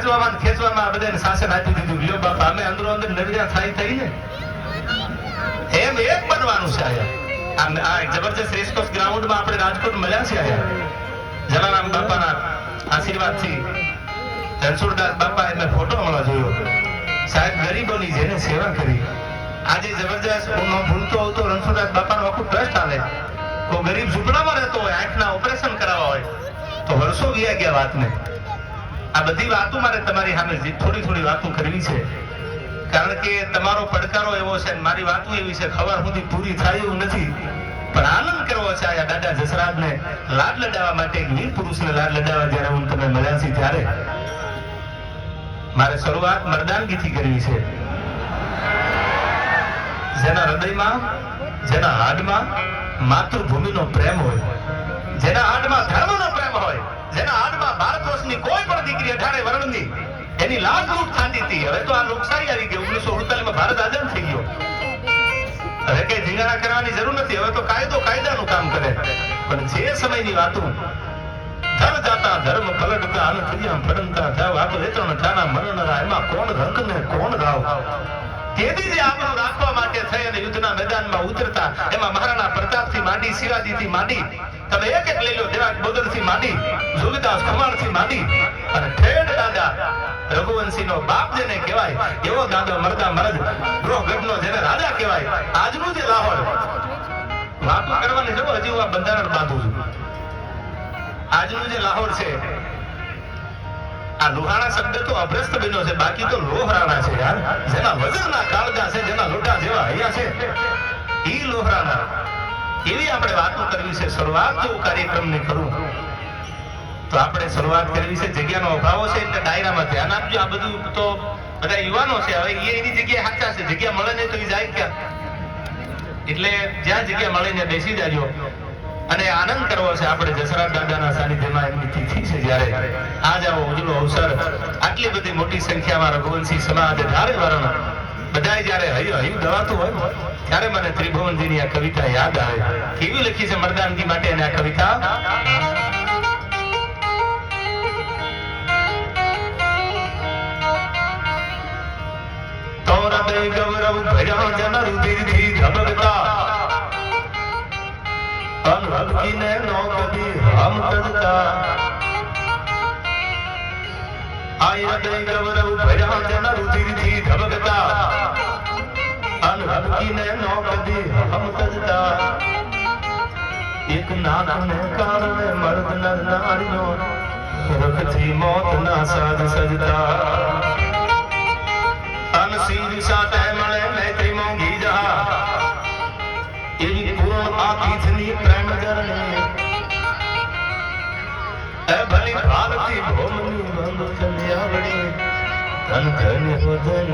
ખેંચવામાં ખેંચવામાં બધાને શાસન આપી દીધું. લ્યો બાપા અમે અંદરો અંદર નડિયા થાય થઈ ને. એમ એક બનવાનું છે આયા. આ જબરજસ્ત રેસકોર્સ ગ્રાઉન્ડમાં આપણે રાજકોટ મળ્યા છે આયા. જલારામ બાપાના આશીર્વાદથી રણછોડદાસ બાપા એમને ફોટો મળવા જોયો. સાહેબ ગરીબોની જેને સેવા કરી. આજે જબરજસ્ત, હું ભૂલતો હોઉં તો રણછોડદાસ બાપાનું આખું ટ્રસ્ટ હાલે. કોઈ ગરીબ ઝૂંપડામાં રહેતો હોય, આંખના ઓપરેશન કરાવવા હોય, તો વર્ષો ગયા ગયા વાતને. આ બધી વાતો મારે તમારી સામે થોડી થોડી વાતો કરવી છે. કારણ કે તમારો પડકારો એવો છે મારી વાતો એવી છે, ખબર સુધી પૂરી થાય એવું નથી. પણ આનંદ કરવો છે આ દાદા જસરાજને લાડ લડાવવા માટે એક વીર પુરુષને લાડ લડાવવા જ્યારે હું તમે મળ્યા છે ત્યારે. મારે શરૂઆત મરદાનગીથી કરવી છે. જેના હૃદયમાં, જેના હાડમાં માતૃભૂમિનો પ્રેમ હોય. જેના હાડમાં ધર્મનો પ્રેમ હોય, જેના હાડમાં ભારત વર્ષની કોઈ પણ દીકરી અઢારે વર્ણની, એની લાજ લૂંટ થતી હતી. હવે તો આ લોકશાહી આવી ગઈ ઓગણીસો માં ભારત આઝાદ થઈ ગયો. હવે કઈ ધીંગાણા કરવાની જરૂર નથી. હવે તો કાયદો કાયદાનું કામ કરે. પણ જે સમયની વાતો, ધર જાતા ધર્મ પલટતા, અન ફરિયા ફરંતા જાવ આપ વેતરણ ઠાના મરણરા, એમાં કોણ રંગ ને કોણ રાવ? તેથી જે આપણું રાખવા માટે થઈ અને યુદ્ધના મેદાનમાં ઉતરતા, એમાં મહારાણા પ્રતાપથી શિવાજી થી માંડી, તમે એક એક લઈ લો દેવાક બોદરથી માંડી જોગીદાસથી માંડી. અને ઠેઠ દાદા, રઘુવંશીનો બાપ જેને કહેવાય, એવો દાદો મરદા મરદ ગ્રહગઢનો જેને રાજા કહેવાય, આજનું જે લાહોર. વાતો કરવાની જો હજી હું આ બંધારણ બાંધું છું. આજનું જે લાહોર છે, આ લોહાણા શબ્દ તો અભ્રસ્ત બન્યો છે, બાકી તો લોહરાણા છે યાર. જેના વજનના કાળજા છે, જેના લોટા જેવા હૈયા છે. ઈ લોહરાણા. એવી આપણે વાતો કરવી છે, શરૂઆત જો કાર્યક્રમની કરું. તો આપણે શરૂઆત કરવી છે, જગ્યાનો અભાવ છે એટલે ડાયરામાં ધ્યાન આપજો. આ બધું તો બધા યુવાનો છે, હવે એ એની જગ્યાએ સાચા છે. જગ્યા મળે નહીં તો એ જાય ક્યાં? એટલે જ્યાં જગ્યા મળે ને બેસી જાજો. અને આનંદ કરવો છે આપણે જસરાજ દાદાના સાનિધ્યમાં એમની તિથિ છે જ્યારે. આજ આવો ઉજળો અવસર. આટલી બધી મોટી સંખ્યામાં રઘુવંશી સમાજ ધારે વરણ બધાય જ્યારે હૈયું હૈયું દવાતું હોય ત્યારે મને ત્રિભુવનજીની આ કવિતા યાદ આવે. કેવી લખી છે મરદાનજી માટે અને આ કવિતા? ગૌરવ ભર્યા જન રુધિરથી ધબકતા. અનહદકીને નો કદી હમ તડતા આય હૃદય ગૌરવ ભર્યા જન રુધિરથી ધબકતા. અનહદકીને નો કદી હમ તડતા એક નાનકને કારણે મર્દ નર નારીઓ રખથી મોત ના સાજ સજતા. અન સિંહ સાથે મળે મૈત્રી મોંઘી જહા. એવી પૂર્ણ આતીથની પ્રેમ જરણી એ ભલી ચલિયાવડી તન ધન હો ધન.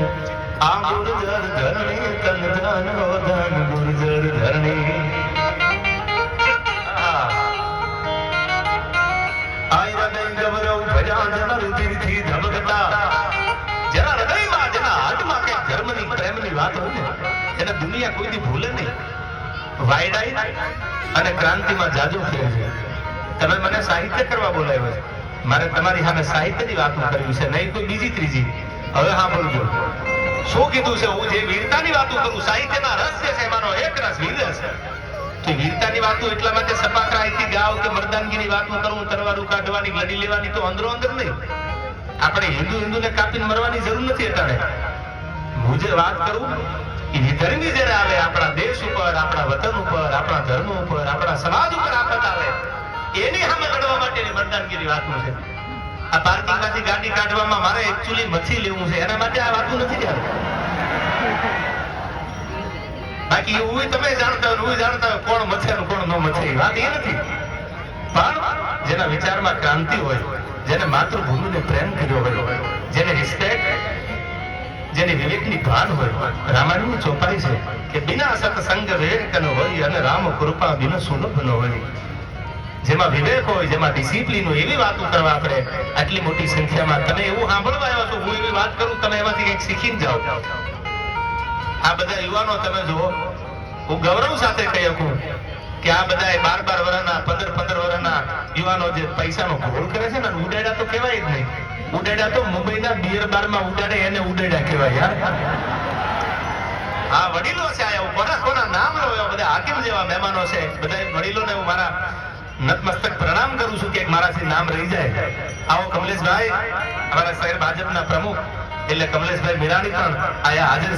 આ ગુર્જર ધરણી તન ધન હો ધન ગુર્જર ધરણી. દુનિયા કોઈ દી ભૂલે નહીં. વાયડાઈ અને ક્રાંતિમાં જાજો ફેર છે. તમે મને સાહિત્ય કરવા બોલાવ્યો છે. મારે તમારી સામે સાહિત્યની વાતો કરવી છે, નહીં કોઈ બીજી, ત્રીજી. હવે સાંભળજો. શું કીધું છે હું જે વીરતાની વાતો કરું, સાહિત્યના રસ છે એમાંનો એક રસ વીર રસ વીરતાની વાતો એટલા માટે સપાટા અહીંથી કે મર્દાનગીની વાતો કરું, તરવારું કાઢવાની, લડી લેવાની તો અંદરો અંદર નહીં. આપણે હિન્દુ હિન્દુને કાપીને મરવાની જરૂર નથી અત્યારે. હું જે વાત કરું એ ધર્મી જ્યારે આવે, આપણા દેશ ઉપર, આપણા વતન ઉપર, આપણા ધર્મ ઉપર, આપણા સમાજ ઉપર આફત આવે, એની સામે લડવા માટેની મતદાનગીરી વાતો છે. આ પાર્કિંગમાંથી ગાડી કાઢવામાં મારે એકચ્યુઅલી મથી લેવું છે. એના માટે આ વાતો નથી યાર બાકી હું તમે જાણતા હોય હું જાણતા હોય કોણ મચે ને કોણ ન મચે વાત એ નથી. પણ જેના વિચારમાં ક્રાંતિ હોય, જેને માતૃભૂમિને પ્રેમ કર્યો હોય, જેને રિસ્પેક્ટ જેને વિવેકની ભાન હોય, રામાયણની ચોપાઈ છે કે, બિના સત્સંગ વિવેક હોય અને રામ કૃપા બિન સુલભ ન હોય. જેમાં વિવેક હોય, જેમાં ડિસિપ્લિન હોય, એવી વાતો કરવા આપણે આટલી મોટી સંખ્યામાં. તમે એવું સાંભળવા આવ્યો છો, હું એવી વાત કરું, તમે એમાંથી કંઈક શીખીને જાઓ. આ બધા યુવાનો તમે જુઓ, હું ગૌરવ સાથે કહી શકું કે આ બધા બાર બાર વર્ષના પંદર પંદર વર્ષના યુવાનો જે પૈસાનો ઘોળ કરે છે ને, ઉડાડ્યા તો કહેવાય જ નહીં. ઉડાડ્યા તો મુંબઈના બિયર બારમાં ઉડાડે, એને ઉડાડ્યા કહેવાય યાર આ વડીલો છે આયા કોના કોના નામ લો બધા, હાકીમ જેવા મહેમાનો છે. બધા વડીલોને હું મારા નતમસ્તક પ્રણામ કરું છું કે મારાથી નામ રહી જાય. આવો કમલેશભાઈ, અમારા શહેર ભાજપના પ્રમુખ, એટલે કમલેશભાઈ મીરાણી પણ આયા હાજર